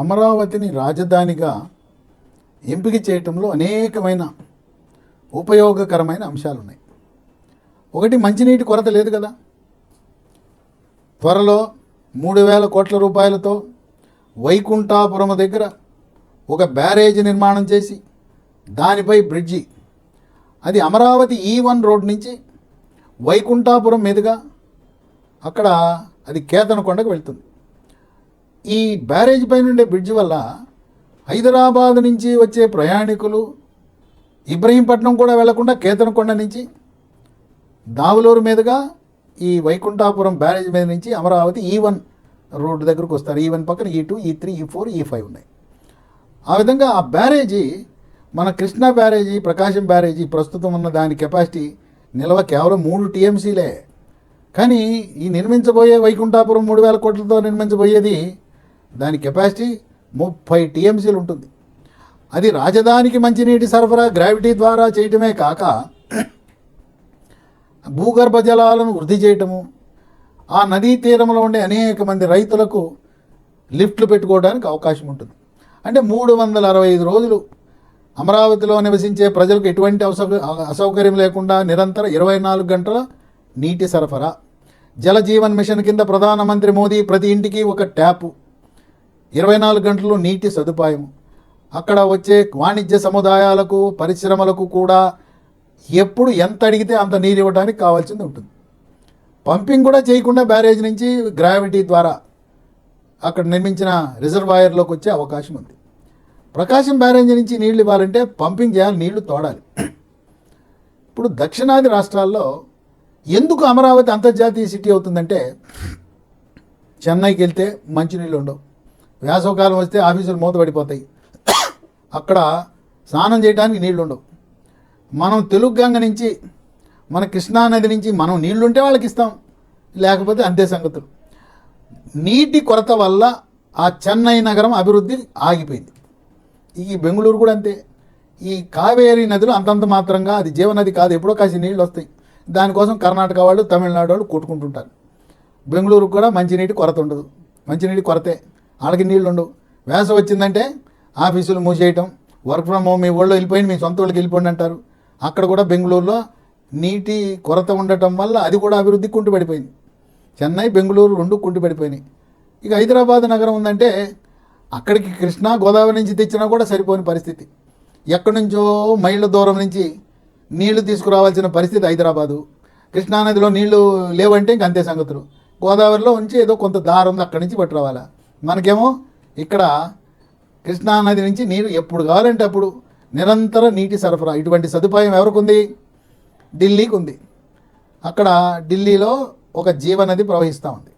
అమరావతిని రాజధానిగా ఎంపిక చేయటంలో అనేకమైన ఉపయోగకరమైన అంశాలు ఉన్నాయి ఒకటి మంచినీటి కొరత లేదు కదా. త్వరలో మూడు వేల కోట్ల రూపాయలతో వైకుంఠాపురం దగ్గర ఒక బ్యారేజ్ నిర్మాణం చేసి దానిపై బ్రిడ్జి. అది అమరావతి ఈ వన్ రోడ్ నుంచి వైకుంఠాపురం మీదుగా అక్కడ అది కేతనకొండకు వెళ్తుంది. ఈ బ్యారేజ్ పైన ఉండే బ్రిడ్జ్ వల్ల హైదరాబాద్ నుంచి వచ్చే ప్రయాణికులు ఇబ్రహీంపట్నం కూడా వెళ్ళకుండా కేతనకొండ నుంచి దావులూరు మీదుగా ఈ వైకుంఠాపురం బ్యారేజ్ మీద నుంచి Amaravati e E one road దగ్గరకు వస్తారు. E ఈ వన్ పక్కన ఈ టూ ఈ త్రీ ఈ ఫోర్ ఈ ఫైవ్ ఉన్నాయి. ఆ విధంగా ఆ బ్యారేజీ మన కృష్ణా బ్యారేజీ ప్రకాశం బ్యారేజీ ప్రస్తుతం ఉన్న దాని కెపాసిటీ నిల్వ కేవలం మూడు టీఎంసీలే. కానీ ఈ నిర్మించబోయే వైకుంఠాపురం మూడు వేల కోట్లతో నిర్మించబోయేది దాని కెపాసిటీ ముప్పై టీఎంసీలు ఉంటుంది. అది రాజధానికి మంచినీటి సరఫరా గ్రావిటీ ద్వారా చేయటమే కాక భూగర్భ జలాలను వృద్ధి చేయటము ఆ నదీ తీరంలో ఉండే అనేక మంది రైతులకు లిఫ్ట్లు పెట్టుకోవడానికి అవకాశం ఉంటుంది. అంటే మూడు వందల అరవై ఐదు రోజులు అమరావతిలో నివసించే ప్రజలకు ఎటువంటి అసౌ అసౌకర్యం లేకుండా నిరంతర ఇరవై నాలుగు గంటల నీటి సరఫరా. జల జీవన్ మిషన్ కింద ప్రధానమంత్రి మోదీ ప్రతి ఇంటికి ఒక ట్యాపు. ఇరవై నాలుగు గంటలు నీటి సదుపాయం. అక్కడ వచ్చే వాణిజ్య సముదాయాలకు పరిశ్రమలకు కూడా ఎప్పుడు ఎంత అడిగితే అంత నీరు ఇవ్వడానికి కావాల్సింది ఉంటుంది. పంపింగ్ కూడా చేయకుండా బ్యారేజ్ నుంచి గ్రావిటీ ద్వారా అక్కడ నిర్మించిన రిజర్వాయర్లోకి వచ్చే అవకాశం ఉంది. ప్రకాశం బ్యారేజ్ నుంచి నీళ్ళు ఇవ్వాలంటే పంపింగ్ చేయాలి నీళ్ళు తోడాలి. ఇప్పుడు దక్షిణాది రాష్ట్రాల్లో ఎందుకు అమరావతి అంతర్జాతీయ సిటీ అవుతుందంటే చెన్నైకి వెళ్తే మంచినీళ్ళు ఉండవు. వేసవకాలం వస్తే ఆఫీసులు మూతపడిపోతాయి అక్కడ స్నానం చేయడానికి నీళ్ళు ఉండవు. మనం తెలుగు గంగ నుంచి మన కృష్ణానది నుంచి మనం నీళ్ళుంటే వాళ్ళకి ఇస్తాం. లేకపోతే అంతే సంగతులు. నీటి కొరత వల్ల ఆ చెన్నై నగరం అభివృద్ధి ఆగిపోయింది. ఈ బెంగళూరు కూడా అంతే. ఈ కావేరీ నదిలో అంతంత మాత్రంగా అది జీవనది కాదు. ఎప్పుడో కాసి నీళ్ళు వస్తాయి. దానికోసం కర్ణాటక వాళ్ళు తమిళనాడు వాళ్ళు కొట్టుకుంటుంటారు. బెంగళూరుకు కూడా మంచినీటి కొరత ఉండదు. మంచినీటి కొరతే. వాళ్ళకి నీళ్ళు ఉండవు వేసవి వచ్చిందంటే ఆఫీసులు మూసేయటం వర్క్ ఫ్రమ్ హోమ్ మీ ఊళ్ళో వెళ్ళిపోయింది మీ సొంత వాళ్ళకి వెళ్ళిపోండి అంటారు. అక్కడ కూడా బెంగళూరులో నీటి కొరత ఉండటం వల్ల అది కూడా అభివృద్ధి కుంటుపడిపోయింది. చెన్నై బెంగళూరు రెండు కుంటుపడిపోయినాయి. ఇక హైదరాబాద్ నగరం ఉందంటే అక్కడికి కృష్ణా గోదావరి నుంచి తెచ్చినా కూడా సరిపోని పరిస్థితి. ఎక్కడి నుంచో మైళ్ళ దూరం నుంచి నీళ్ళు తీసుకురావాల్సిన పరిస్థితి హైదరాబాదు. కృష్ణానదిలో నీళ్ళు లేవంటే ఇంక అంతే సంగతులు. గోదావరిలో ఉంచి ఏదో కొంత దారం ఉంది అక్కడి నుంచి పట్టురావాలా మనకేమో ఇక్కడ కృష్ణానది నుంచి నీరు ఎప్పుడు కావాలంటే అప్పుడు నిరంతర నీటి సరఫరా. ఇటువంటి సదుపాయం ఎవరికి ఉంది ఢిల్లీకి ఉంది అక్కడ ఢిల్లీలో ఒక జీవనది ప్రవహిస్తూ ఉంది.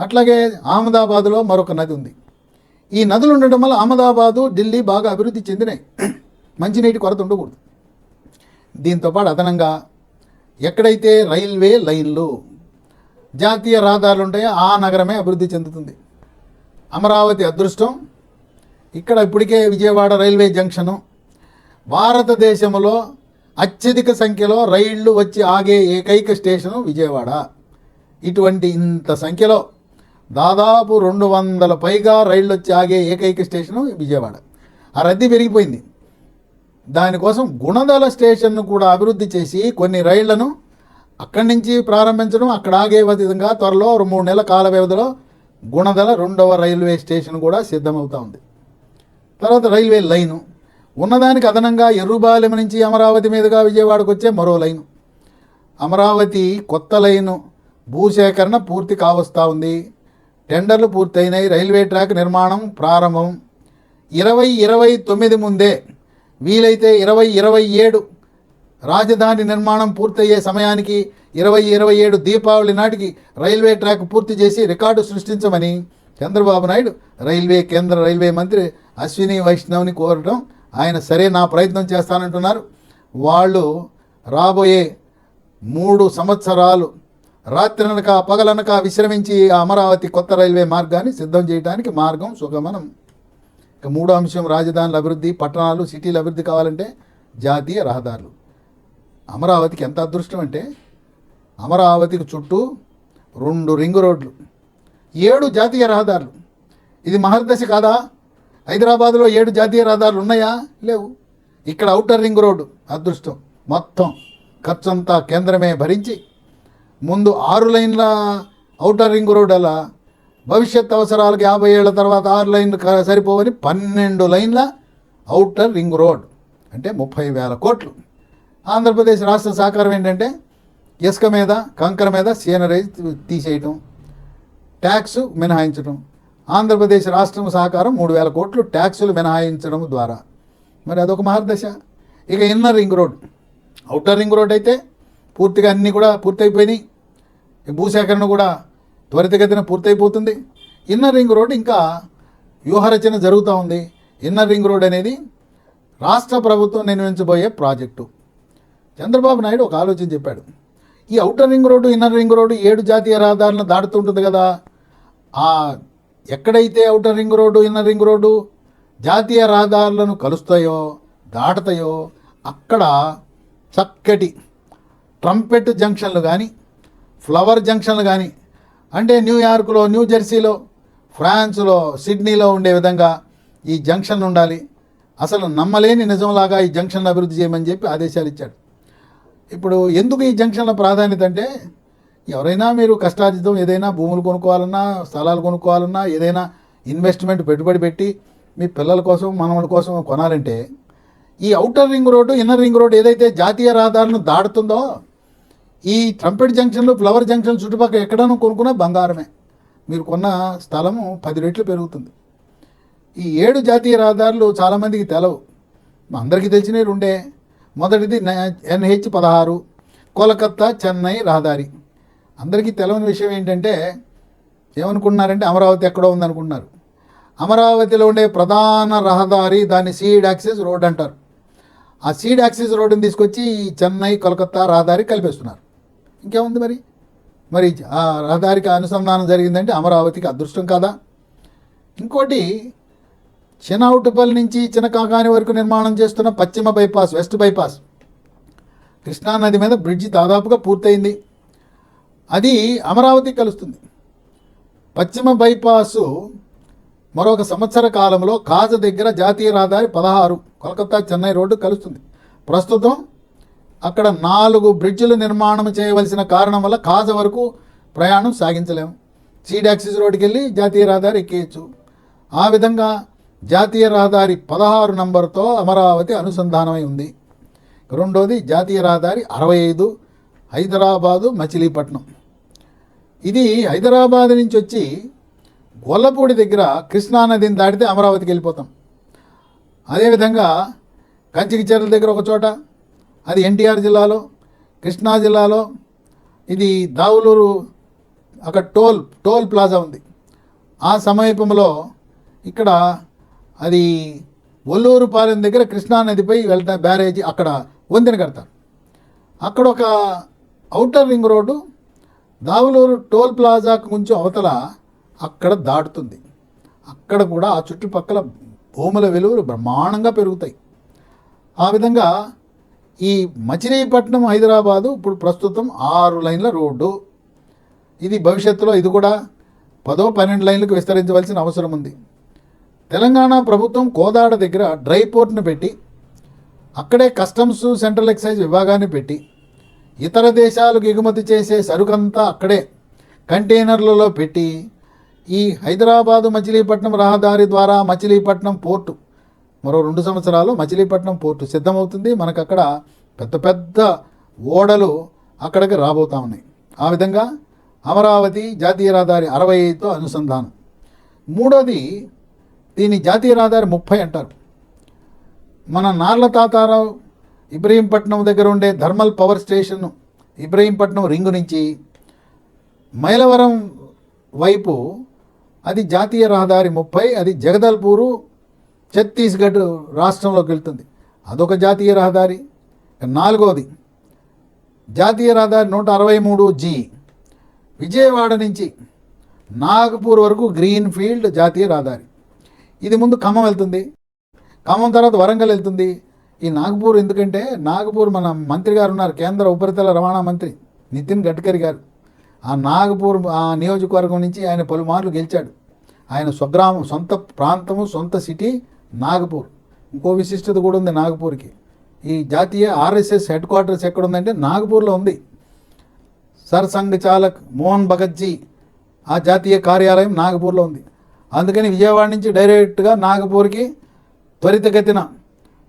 అట్లాగే అహ్మదాబాదులో మరొక నది ఉంది. ఈ నదులు ఉండటం వల్ల అహ్మదాబాదు ఢిల్లీ బాగా అభివృద్ధి చెందినాయి. మంచినీటి కొరత ఉండకూడదు. దీంతోపాటు అదనంగా ఎక్కడైతే రైల్వే లైన్లు జాతీయ రహదారులు ఉంటాయో ఆ నగరమే అభివృద్ధి చెందుతుంది. అమరావతి అదృష్టం. ఇక్కడ ఇప్పటికే విజయవాడ రైల్వే జంక్షను. భారతదేశంలో అత్యధిక సంఖ్యలో రైళ్ళు వచ్చి ఆగే ఏకైక స్టేషను విజయవాడ. ఇటువంటి ఇంత సంఖ్యలో దాదాపు రెండు వందల పైగా రైళ్ళు వచ్చి ఆగే ఏకైక స్టేషను విజయవాడ. ఆ రద్దీ పెరిగిపోయింది. దానికోసం గుణదల స్టేషన్ను కూడా అభివృద్ధి చేసి కొన్ని రైళ్ళను అక్కడి నుంచి ప్రారంభించడం అక్కడ ఆగే విధంగా త్వరలో మూడు నెలల కాల వ్యవధిలో గుణదల రెండవ రైల్వే స్టేషన్ కూడా సిద్ధమవుతా ఉంది. తర్వాత రైల్వే లైను. ఉన్నదానికి అదనంగా ఎర్రుబాలెం నుంచి అమరావతి మీదుగా విజయవాడకు వచ్చే మరో లైను. అమరావతి కొత్త లైను. భూసేకరణ పూర్తి కావస్తూ ఉంది. టెండర్లు పూర్తయినాయి. రైల్వే ట్రాక్ నిర్మాణం ప్రారంభం. ఇరవై ఇరవై తొమ్మిది ముందే వీలైతే ఇరవై ఇరవై ఏడు రాజధాని నిర్మాణం పూర్తయ్యే సమయానికి ఇరవై ఇరవై ఏడు దీపావళి నాటికి రైల్వే ట్రాక్ పూర్తి చేసి రికార్డు సృష్టించమని చంద్రబాబు నాయుడు రైల్వే కేంద్ర రైల్వే మంత్రి అశ్విని వైష్ణవ్ని కోరటం ఆయన సరే నా ప్రయత్నం చేస్తానంటున్నారు. వాళ్ళు రాబోయే మూడు సంవత్సరాలు రాత్రనక పగలనక విశ్రమించి అమరావతి కొత్త రైల్వే మార్గాన్ని సిద్ధం చేయడానికి మార్గం సుగమనం. ఇక మూడో అంశం రాజధానుల అభివృద్ధి పట్టణాలు సిటీల అభివృద్ధి కావాలంటే జాతీయ రహదారులు. అమరావతికి ఎంత అదృష్టం అంటే అమరావతికి చుట్టూ రెండు రింగు రోడ్లు ఏడు జాతీయ రహదారులు. ఇది మహర్దశ కాదా? హైదరాబాద్లో ఏడు జాతీయ రహదారులు ఉన్నాయా? లేవు. ఇక్కడ ఔటర్ రింగ్ రోడ్డు అదృష్టం మొత్తం. ఖర్చంతా కేంద్రమే భరించి ముందు ఆరు లైన్ల ఔటర్ రింగ్ రోడ్ అలా భవిష్యత్ అవసరాలకు యాభై ఏళ్ళ తర్వాత ఆరు లైన్లు సరిపోవని పన్నెండు లైన్ల ఔటర్ రింగ్ రోడ్ అంటే ముప్పై వేల కోట్లు. ఆంధ్రప్రదేశ్ రాష్ట్ర సహకారం ఏంటంటే ఇసుక మీద కంకర మీద సీనరేజ్ తీసేయటం ట్యాక్స్ మినహాయించడం ఆంధ్రప్రదేశ్ రాష్ట్రం సహకారం మూడు వేల కోట్లు ట్యాక్సులు మినహాయించడం ద్వారా. మరి అదొక మహర్దశ. ఇక inner ring road. Outer ring road అయితే పూర్తిగా అన్నీ కూడా పూర్తయిపోయినాయి. ఈ భూసేకరణ కూడా త్వరితగతిన పూర్తయిపోతుంది. ఇన్నర్ రింగ్ రోడ్ ఇంకా వ్యూహరచన జరుగుతూ ఉంది. ఇన్నర్ రింగ్ రోడ్ అనేది రాష్ట్ర ప్రభుత్వం నిర్మించబోయే ప్రాజెక్టు. చంద్రబాబు నాయుడు ఒక ఆలోచన చెప్పాడు. ఈ outer ring road inner ring road ఏడు జాతీయ రహదారులను దాటుతుంటుంది కదా. ఆ ఎక్కడైతే outer ring road inner ring road జాతీయ రహదారులను కలుస్తాయో దాటుతాయో అక్కడ చక్కటి ట్రంపెట్ జంక్షన్లు కానీ ఫ్లవర్ జంక్షన్లు కానీ అంటే న్యూయార్క్లో న్యూ జెర్సీలో ఫ్రాన్స్లో సిడ్నీలో ఉండే విధంగా ఈ జంక్షన్ ఉండాలి. అసలు నమ్మలేని నిజంలాగా ఈ జంక్షన్లు అభివృద్ధి చేయమని చెప్పి ఆదేశాలు ఇచ్చాడు. ఇప్పుడు ఎందుకు ఈ జంక్షన్ల ప్రాధాన్యత అంటే ఎవరైనా మీరు కష్టార్జితం ఏదైనా భూములు కొనుక్కోవాలన్నా స్థలాలు కొనుక్కోవాలన్నా ఏదైనా ఇన్వెస్ట్మెంట్ పెట్టుబడి పెట్టి మీ పిల్లల కోసం మనవల కోసం కొనాలంటే ఈ outer ring road inner ring road ఏదైతే జాతీయ రహదారులను దాటుతుందో ఈ ట్రంపెట్ జంక్షన్లు ఫ్లవర్ జంక్షన్ చుట్టుపక్కల ఎక్కడైనా కొనుక్కున్నా బంగారమే. మీరు కొన్న స్థలము పది రెట్లు పెరుగుతుంది. ఈ ఏడు జాతీయ రహదారులు చాలామందికి తెలవు. మా అందరికీ తెలిసినవి రెండే. మొదటిది ఎన్హెచ్ పదహారు కోలకత్తా చెన్నై రహదారి. అందరికీ తెలవని విషయం ఏంటంటే ఏమనుకుంటున్నారంటే అమరావతి ఎక్కడో ఉందనుకుంటున్నారు. అమరావతిలో ఉండే ప్రధాన రహదారి దాన్ని సీడ్ యాక్సెస్ రోడ్ అంటారు. ఆ సీడ్ యాక్సెస్ రోడ్డుని తీసుకొచ్చి ఈ చెన్నై కోలకత్తా రహదారి కలిపేస్తున్నారు. ఇంకేముంది మరి? మరి ఆ రహదారికి అనుసంధానం జరిగిందంటే అమరావతికి అదృష్టం కాదా? ఇంకోటి చినౌటుపల్లి నుంచి చినకాకాని వరకు నిర్మాణం చేస్తున్న పశ్చిమ బైపాస్ వెస్ట్ బైపాస్. కృష్ణానది మీద బ్రిడ్జి దాదాపుగా పూర్తయింది. అది అమరావతి కలుస్తుంది. పశ్చిమ బైపాసు మరొక సంవత్సర కాలంలో కాజ దగ్గర జాతీయ రహదారి పదహారు కోల్కతా చెన్నై రోడ్డు కలుస్తుంది. ప్రస్తుతం అక్కడ నాలుగు బ్రిడ్జిలు నిర్మాణం చేయవలసిన కారణం వల్ల కాజ వరకు ప్రయాణం సాగించలేము. సీడ్ యాక్సిస్ రోడ్డుకి వెళ్ళి జాతీయ రహదారి ఎక్కేయచ్చు. ఆ విధంగా జాతీయ రహదారి పదహారు నంబర్తో అమరావతి అనుసంధానమై ఉంది. రెండోది జాతీయ రహదారి అరవై ఐదు హైదరాబాదు మచిలీపట్నం. ఇది హైదరాబాద్ నుంచి వచ్చి గొల్లపూడి దగ్గర కృష్ణానదిని దాటితే అమరావతికి వెళ్ళిపోతాం. అదేవిధంగా కంచికిచెర్ల దగ్గర ఒక చోట అది ఎన్టీఆర్ జిల్లాలో కృష్ణా జిల్లాలో ఇది దావులూరు అక్కడ టోల్ టోల్ ప్లాజా ఉంది. ఆ సమీపంలో ఇక్కడ అది ఒల్లూరు పాలెం దగ్గర కృష్ణానదిపై వెళ్తా బ్యారేజీ అక్కడ వంతెన కడతారు. అక్కడ ఒక outer ring road Davuluru toll ప్లాజాకు కొంచెం అవతల అక్కడ దాటుతుంది. అక్కడ కూడా ఆ చుట్టుపక్కల భూముల విలువలు బ్రహ్మాండంగా పెరుగుతాయి. ఆ విధంగా ఈ మచిలీపట్నం హైదరాబాదు ఇప్పుడు ప్రస్తుతం ఆరు లైన్ల రోడ్డు. ఇది భవిష్యత్తులో ఇది కూడా పదో పన్నెండు లైన్లకు విస్తరించవలసిన అవసరం ఉంది. తెలంగాణ ప్రభుత్వం కోదాడ దగ్గర డ్రై పోర్ట్ను పెట్టి అక్కడే కస్టమ్స్ సెంట్రల్ ఎక్సైజ్ విభాగాన్ని పెట్టి ఇతర దేశాలకు ఎగుమతి చేసే సరుకంతా అక్కడే కంటైనర్లలో పెట్టి ఈ హైదరాబాదు మచిలీపట్నం రహదారి ద్వారా మచిలీపట్నం పోర్టు మరో రెండు సంవత్సరాలు మచిలీపట్నం పోర్టు సిద్ధమవుతుంది. మనకు అక్కడ పెద్ద పెద్ద ఓడలు అక్కడికి రాబోతా ఉన్నాయి. ఆ విధంగా అమరావతి జాతీయ రహదారి అరవై ఐదుతో అనుసంధానం. మూడోది దీని జాతీయ రహదారి ముప్పై అంటారు. మన నార్ల తాతారావు ఇబ్రహీంపట్నం దగ్గర ఉండే thermal power station Ibrahimpatnam ring నుంచి మైలవరం వైపు అది జాతీయ రహదారి ముప్పై అది జగదల్పూరు ఛత్తీస్గఢ్ రాష్ట్రంలోకి వెళ్తుంది. అదొక జాతీయ రహదారి. నాలుగోది జాతీయ రహదారి నూట అరవై మూడు జీ. విజయవాడ నుంచి నాగపూర్ వరకు గ్రీన్ ఫీల్డ్ జాతీయ రహదారి. ఇది ముందు ఖమ్మం వెళ్తుంది. ఖమ్మం తర్వాత వరంగల్ వెళ్తుంది. ఈ నాగపూర్ ఎందుకంటే నాగపూర్ మన మంత్రి గారు ఉన్నారు కేంద్ర ఉపరితల రవాణా మంత్రి నితిన్ గడ్కరీ గారు. ఆ నాగపూర్ ఆ నియోజకవర్గం నుంచి ఆయన పలుమార్లు గెలిచాడు. ఆయన స్వగ్రామం సొంత ప్రాంతము సొంత సిటీ నాగపూర్. ఇంకో విశిష్టత కూడా ఉంది నాగపూర్కి. ఈ జాతీయ ఆర్ఎస్ఎస్ హెడ్ క్వార్టర్స్ ఎక్కడ ఉందంటే నాగపూర్లో ఉంది. సర్సంఘ్ చాలక్ మోహన్ భగత్జీ ఆ జాతీయ కార్యాలయం నాగపూర్లో ఉంది. అందుకని విజయవాడ నుంచి డైరెక్ట్గా నాగపూర్కి త్వరితగతిన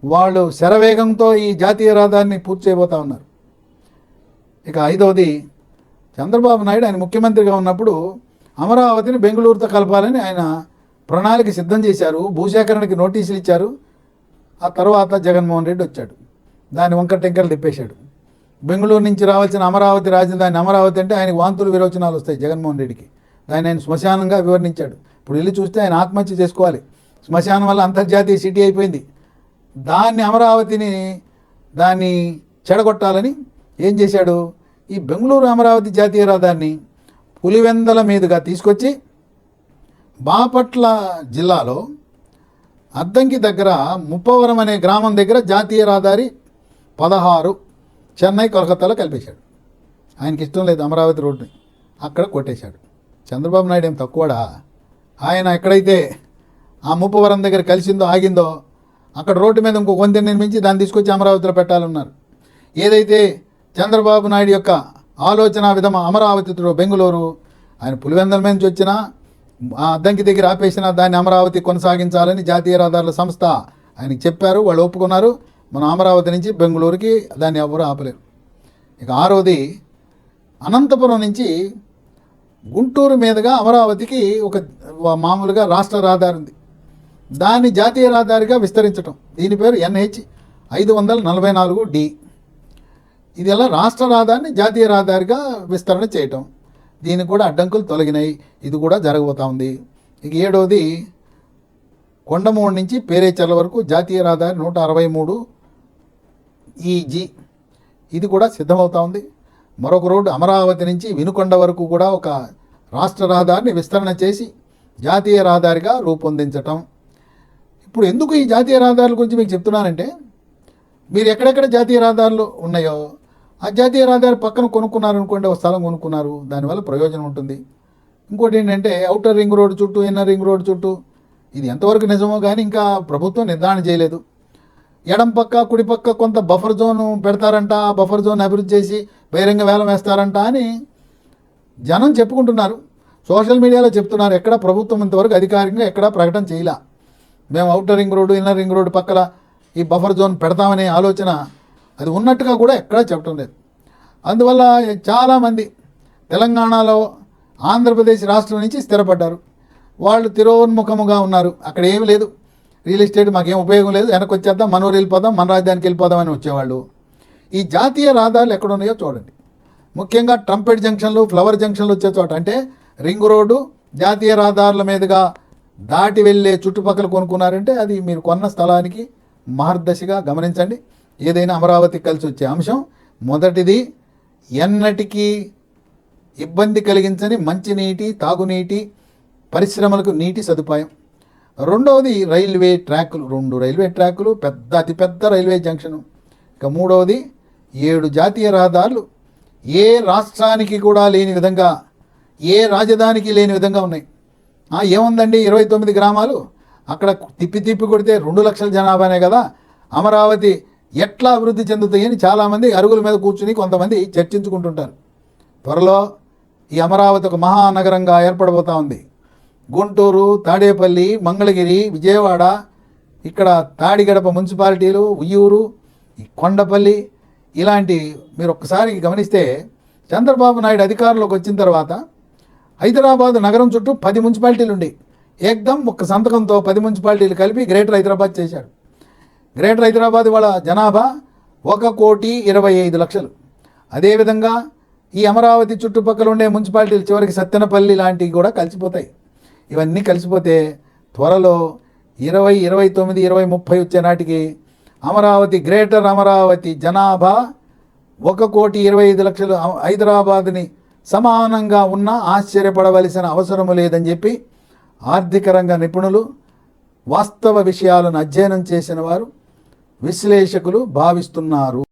వాళ్ళు శరవేగంతో ఈ జాతీయ రహదారిని పూర్తి చేయబోతా ఉన్నారు. ఇక ఐదవది చంద్రబాబు నాయుడు ఆయన ముఖ్యమంత్రిగా ఉన్నప్పుడు అమరావతిని బెంగళూరుతో కలపాలని ఆయన ప్రణాళిక సిద్ధం చేశారు. భూసేకరణకి నోటీసులు ఇచ్చారు. ఆ తర్వాత జగన్మోహన్ రెడ్డి వచ్చాడు. దాన్ని వంకర టెంకలు తిప్పేశాడు. బెంగళూరు నుంచి రావాల్సిన అమరావతి రాజధాని అమరావతి అంటే ఆయనకు వాంతులు విరోచనాలు వస్తాయి జగన్మోహన్ రెడ్డికి. దాన్ని ఆయన శ్మశానంగా వివరించాడు. ఇప్పుడు వెళ్ళి చూస్తే ఆయన ఆత్మహత్య చేసుకోవాలి. శ్మశానం వల్ల అంతర్జాతీయ సిటీ అయిపోయింది. దాన్ని అమరావతిని దాన్ని చెడగొట్టాలని ఏం చేశాడు? ఈ బెంగళూరు అమరావతి జాతీయ రహదారిని పులివెందల మీదుగా తీసుకొచ్చి బాపట్ల జిల్లాలో అద్దంకి దగ్గర ముప్పవరం అనే గ్రామం దగ్గర జాతీయ రహదారి పదహారు చెన్నై కోల్కతాలో కలిపేశాడు. ఆయనకి ఇష్టం లేదు అమరావతి రోడ్డుని. అక్కడ కొట్టేశాడు. చంద్రబాబు నాయుడు ఏం తక్కువడా? ఆయన ఎక్కడైతే ఆ ముప్పవరం దగ్గర కలిసిందో ఆగిందో అక్కడ రోడ్డు మీద ఇంకో కొంత నిర్మించి దాన్ని తీసుకొచ్చి అమరావతిలో పెట్టాలన్నారు. ఏదైతే చంద్రబాబు నాయుడు యొక్క ఆలోచన విధమ అమరావతిలో బెంగళూరు ఆయన పులివెందల మీద నుంచి వచ్చినా ఆ అద్దంకి దగ్గర ఆపేసిన దాన్ని అమరావతి కొనసాగించాలని జాతీయ రహదారుల సంస్థ ఆయనకి చెప్పారు వాళ్ళు ఒప్పుకున్నారు. మన అమరావతి నుంచి బెంగళూరుకి దాన్ని ఎవరు ఆపలేరు. ఇక ఆరోది అనంతపురం నుంచి గుంటూరు మీదుగా అమరావతికి ఒక మామూలుగా రాష్ట్ర రహదారి ఉంది దాన్ని జాతీయ రహదారిగా విస్తరించటం. దీని పేరు ఎన్హెచ్ ఐదు వందల నలభై నాలుగు డి. ఇది ఎలా రాష్ట్ర రహదారిని జాతీయ రహదారిగా విస్తరణ చేయటం. దీనికి కూడా అడ్డంకులు తొలగినాయి. ఇది కూడా జరగబోతా ఉంది. ఇక ఏడవది కొండమూడు నుంచి పేరేచర్ల వరకు జాతీయ రహదారి నూట అరవై మూడు ఈజీ. ఇది కూడా సిద్ధమవుతా ఉంది. మరొక రోడ్డు అమరావతి నుంచి వినుకొండ వరకు కూడా ఒక రాష్ట్ర రహదారిని విస్తరణ చేసి జాతీయ రహదారిగా రూపొందించటం. ఇప్పుడు ఎందుకు ఈ జాతీయ రహదారుల గురించి మీకు చెప్తున్నానంటే మీరు ఎక్కడెక్కడ జాతీయ రహదారులు ఉన్నాయో ఆ జాతీయ రహదారి పక్కన కొనుక్కున్నారు అనుకోండి ఒక స్థలం కొనుక్కున్నారు దానివల్ల ప్రయోజనం ఉంటుంది. ఇంకోటి ఏంటంటే అవుటర్ రింగ్ రోడ్ చుట్టూ ఇన్నర్ రింగ్ రోడ్ చుట్టూ ఇది ఎంతవరకు నిజమో కానీ ఇంకా ప్రభుత్వం నిర్ధారణ చేయలేదు. ఎడం పక్క కుడి పక్క కొంత బఫర్ జోన్ పెడతారంట ఆ బఫర్ జోన్ అభివృద్ధి చేసి బహిరంగ వేలం వేస్తారంట అని జనం చెప్పుకుంటున్నారు. సోషల్ మీడియాలో చెప్తున్నారు ఎక్కడ ప్రభుత్వం ఇంతవరకు అధికారికంగా ఎక్కడా ప్రకటన చేయలే. మేము outer ring road inner ring road పక్కల ఈ బఫర్ జోన్ పెడతామనే ఆలోచన అది ఉన్నట్టుగా కూడా ఎక్కడా చెప్పడం లేదు. అందువల్ల చాలామంది తెలంగాణలో ఆంధ్రప్రదేశ్ రాష్ట్రం నుంచి స్థిరపడ్డారు. వాళ్ళు తిరోన్ముఖముగా ఉన్నారు. అక్కడ ఏమి లేదు. రియల్ ఎస్టేట్ మాకేం ఉపయోగం లేదు. వెనక్కి వచ్చేద్దాం మన ఊరు వెళ్ళిపోదాం మన రాజధానికి వెళ్ళిపోదాం అని వచ్చేవాళ్ళు. ఈ జాతీయ రహదారులు ఎక్కడ ఉన్నాయో చూడండి. ముఖ్యంగా ట్రంపెట్ జంక్షన్లు ఫ్లవర్ జంక్షన్లు వచ్చే చోట అంటే రింగ్ రోడ్డు జాతీయ రహదారుల మీదుగా దాటి వెళ్ళే చుట్టుపక్కల కొనుక్కున్నారంటే అది మీరు కొన్న స్థలానికి మార్గదశగా గమనించండి. ఏదైనా అమరావతి కలిసి వచ్చే అంశం. మొదటిది ఎన్నటికీ ఇబ్బంది కలిగించని మంచినీటి తాగునీటి పరిశ్రమలకు నీటి సదుపాయం. రెండవది రైల్వే ట్రాకులు. రెండు రైల్వే ట్రాకులు పెద్ద అతిపెద్ద రైల్వే జంక్షను. ఇక మూడవది ఏడు జాతీయ రహదారులు. ఏ రాష్ట్రానికి కూడా లేని విధంగా ఏ రాజధానికి లేని విధంగా ఉన్నాయి. ఏముందండి ఇరవై తొమ్మిది గ్రామాలు? అక్కడ తిప్పి తిప్పి కొడితే రెండు లక్షల జనాభానే కదా. అమరావతి ఎట్లా అభివృద్ధి చెందుతాయని చాలామంది అరుగుల మీద కూర్చుని కొంతమంది చర్చించుకుంటుంటారు. త్వరలో ఈ అమరావతి ఒక మహానగరంగా ఏర్పడబోతా ఉంది. గుంటూరు తాడేపల్లి మంగళగిరి విజయవాడ ఇక్కడ తాడిగడప మున్సిపాలిటీలు ఉయ్యూరు కొండపల్లి ఇలాంటి మీరు ఒక్కసారి గమనిస్తే చంద్రబాబు నాయుడు అధికారంలోకి వచ్చిన తర్వాత హైదరాబాద్ నగరం చుట్టూ పది మున్సిపాలిటీలు ఉండి ఏకదం ఒక్క సంతకంతో పది మున్సిపాలిటీలు కలిపి గ్రేటర్ హైదరాబాద్ చేశాడు. గ్రేటర్ హైదరాబాద్ వాళ్ళ జనాభా ఒక కోటి ఇరవై ఐదు లక్షలు. అదేవిధంగా ఈ అమరావతి చుట్టుపక్కల ఉండే మున్సిపాలిటీలు చివరికి సత్తెనపల్లి లాంటివి కూడా కలిసిపోతాయి. ఇవన్నీ కలిసిపోతే త్వరలో ఇరవై ఇరవై తొమ్మిది ఇరవై ముప్పై వచ్చే నాటికి అమరావతి గ్రేటర్ అమరావతి జనాభా ఒక కోటి ఇరవై ఐదు లక్షలు. హైదరాబాద్ని సమానంగా ఉన్నా ఆశ్చర్యపడవలసిన అవసరము లేదని చెప్పి ఆర్థిక రంగ నిపుణులు వాస్తవ విషయాలను అధ్యయనం చేసిన వారు విశ్లేషకులు భావిస్తున్నారు.